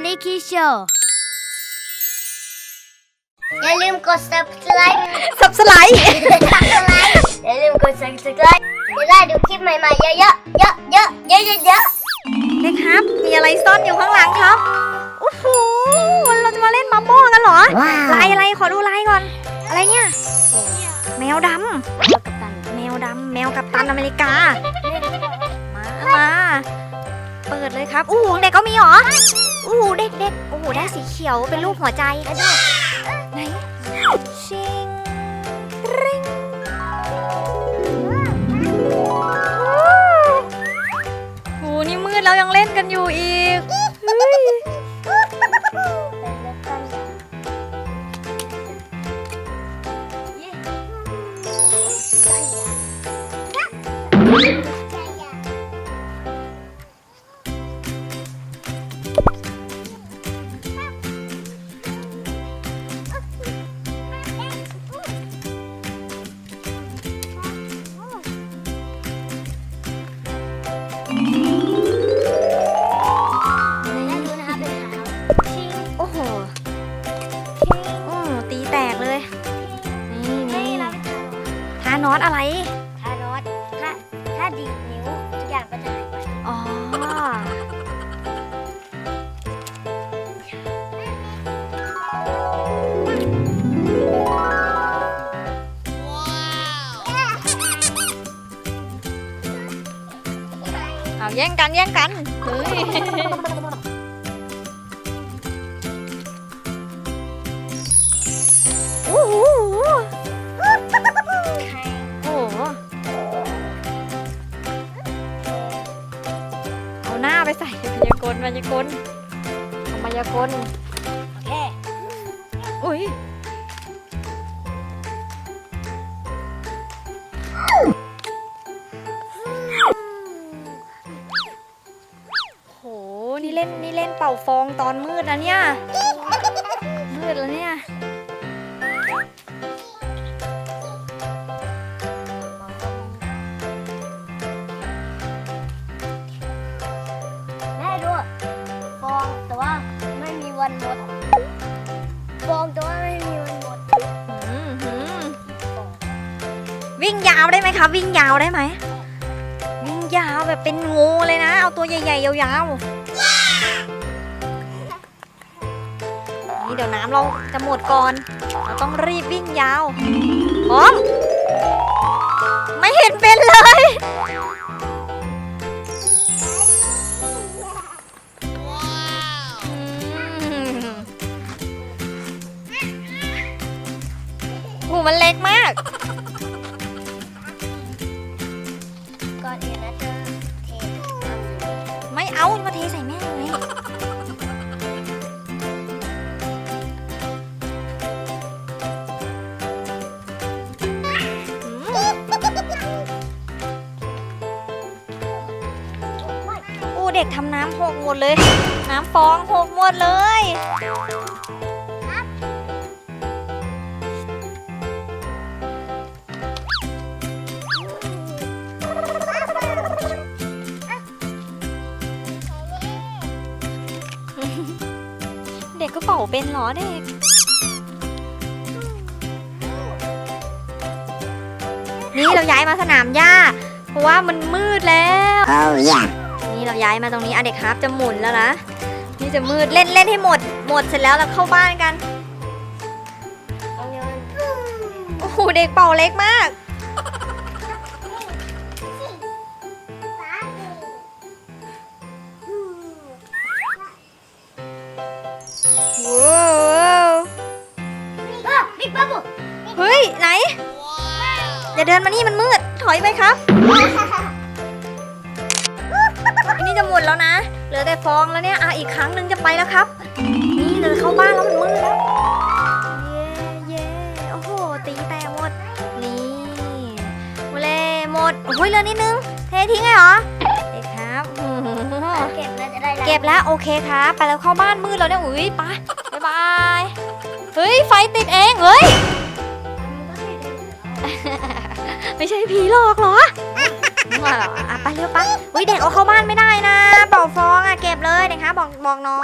Funny Key Show อย่าลืมกด subscribe สับสไลด์ subscribe อย่าลืมกด subscribe จะได้ดูคลิปใหม่ๆ เยอะๆ เยอะๆ เยอะๆเยอะๆเยอะนะครับ มีอะไรซ่อนอยู่ข้างหลังครับโอ้โหเราจะมาเล่นมาโม่กันเหรอว้าลายอะไรขอดูลายก่อน อะไรเนี่ยแมวดำแมวดำแมวกัปตันอเมริกามา ครับอู้หูเด็กก็มีเหรออู้หูเด็กเด็กๆโอ้โหได้สีเขียวเป็นรูปหัวใจไหนชิงริงโอ้นี่มืดแล้วยังเล่นกันอยู่อีก สอะไรถ้าน็อตถ้าถ้าดีดนิ้วทุกอย่างก็จะหายไปอ๋อ เอาแย่งกันแย่งกันเฮ้ยายากลมายากลเอามายากลแค่อุ้ยโห นี่เล่น นี่เล่นเป่าฟองตอนมืดนะเนี่ย มืดแล้วเนี่ย วันหมดฟองแต่ว่าไม่มีวันหมดอืมหืมวิ่งยาวได้ไหมครับวิ่งยาวได้ไหม วิ่งยาวแบบเป็นงูเลยนะ เอาตัวใหญ่ๆ ยาวๆนี่เดี๋ยวน้ำเราจะหมดก่อน เราต้องรีบวิ่งยาวพร้อมไม่เห็นเป็นเลย มันเล็กมาก ก่อนอื่นนะเธอเทน้ำสีไม่เอามาเทใส่แม่เลยอู้เด็กทำน้ำหกหมดเลย น้ำฟองหกหมดเลย เด็กก็เป่าเป็นเหรอเด็ก นี่เราย้ายมาสนามหญ้า เพราะว่ามันมืดแล้ว Oh yeah นี่เราย้ายมาตรงนี้อะเด็กครับจะหมุนแล้วนะ นี่จะมืดเล่นเล่นให้หมด หมดเสร็จแล้วเราเข้าบ้านกันโอ้โหเด็กเป่าเล็กมาก อย่าเดินมานี่มันมืด ถอยไปครับ อันนี้จะหมดแล้วนะ เหลือแต่ฟองแล้วเนี่ยอะอีกครั้งหนึ่งจะไปแล้วครับ นี่เราจะเข้าบ้านแล้วมันมืดแล้ว เย้เย้โอ้โห ตีแตกหมด นี่หมดเลยหมดโอ้ยเหลือนิดนึง เททิ้งเลยเหรอเด็กครับโอ้โหเก็บแล้วจะได้ล้างเก็บแล้วโอเคครับ ไปแล้วเข้าบ้านมืดแล้วเนี่ย อุ้ยไปบ๊ายบาย เฮ้ย ไฟติดเอง เฮ้ย ไม่ใช่ผีหลอกเหรอว่าเหรออะไปเร็วไปอุ้ยเด็กเอาเข้าบ้านไม่ได้นะบ่าฟองอะเก็บเลยเด็กคะบอกบอกน้อง